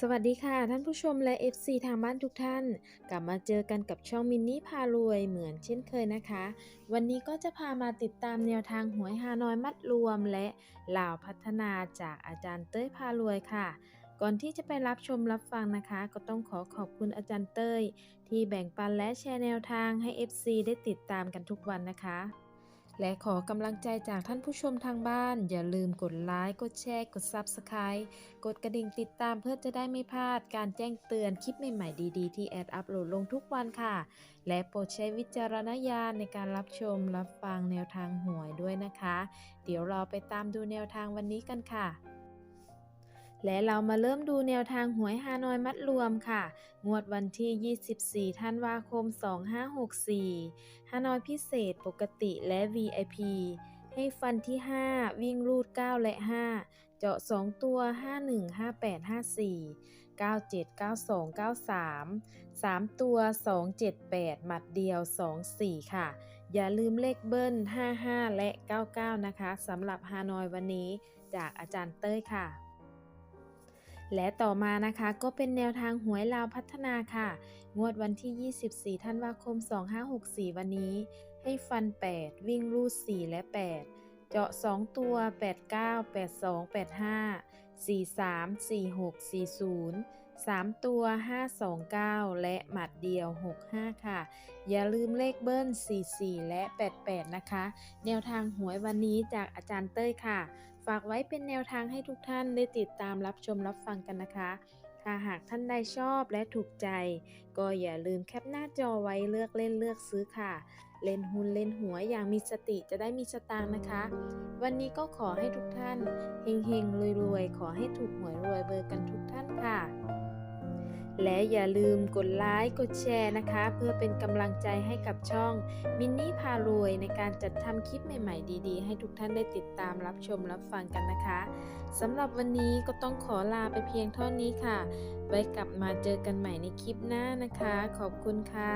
สวัสดีค่ะ ท่านผู้ชมและ FC ทางบ้านทุกท่าน กลับมาเจอกันกับช่องมินนี่พารวยเหมือนเช่นเคยนะคะ วันนี้ก็จะพามาติดตามแนวทางหวยฮานอยมัดรวม และลาวพัฒนาจากอาจารย์เต้ยพารวยค่ะ ก่อนที่จะไปรับชมรับฟังนะคะ ก็ต้องขอขอบคุณอาจารย์เต้ย ที่แบ่งปันและแชร์แนวทางให้ FC ได้ติดตามกันทุกวันนะคะ และขอกำลังใจจากท่านผู้ชมทางบ้าน อย่าลืมกดไลค์ กดแชร์ กด Subscribe กดกระดิ่งติดตามเพื่อจะได้ไม่พลาดการแจ้งเตือนคลิปใหม่ ๆ ดีๆ ที่แอดอัปโหลดลงทุกวันค่ะ และโปรดใช้วิจารณญาณในการรับชมรับฟังแนวทางหวยด้วยนะคะ เดี๋ยวเราไปตามดูแนวทางวันนี้กันค่ะ และเรามาเริ่มดูแนวทางหวยฮานอยมัดรวมค่ะ งวดวันที่ 24 ธันวาคม 2564 ฮานอยพิเศษปกติและ VIP ให้ฟันที่ 5 วิ่งรูด 9 และ 5 เจาะ 2 ตัว 51 58 54 97 92 93 3 ตัว 278 หมัดเดียว 24 ค่ะ อย่าลืมเลขเบิ้ล 55 และ 99 นะคะสำหรับฮานอยวันนี้จากอาจารย์เต้ยค่ะ และต่อมานะคะก็เป็นแนวทางหวยลาวพัฒนาค่ะ งวดวันที่ 24 ธันวาคม 2564 วันนี้ ให้ฟัน 8 วิ่งรูด 4 และ 8 เจาะ 2 ตัว 89 82 85 43 46 40 3 ตัว 529 และหมัดเดียว 65 ค่ะ อย่าลืมเลขเบิ้ล 44 และ 88 นะคะ แนวทางหวยวันนี้จากอาจารย์เต้ยค่ะ ฝากไว้เป็นแนวทางให้ทุกท่านได้ติดตามรับชมรับฟังกันนะคะ ถ้าหากท่านได้ชอบและถูกใจ ก็อย่าลืมแคปหน้าจอไว้เลือกเล่นเลือกซื้อค่ะ เล่นหุ้นเล่นหัวอย่างมีสติจะได้มีสตางค์นะคะ วันนี้ก็ขอให้ทุกท่านเฮงๆรวยๆขอให้ถูกหวยรวยเบอร์กันทุกท่านค่ะ และอย่าลืมกดไลค์กดแชร์นะคะ เพื่อเป็นกำลังใจให้กับช่องมินนี่พารวยในการจัดทำคลิปใหม่ๆ ดีๆ ให้ทุกท่านได้ติดตามรับชมรับฟังกันนะคะสำหรับวันนี้ก็ต้องขอลาไปเพียงเท่านี้ค่ะ ไว้กลับมาเจอกันใหม่ในคลิปหน้านะคะ ขอบคุณค่ะ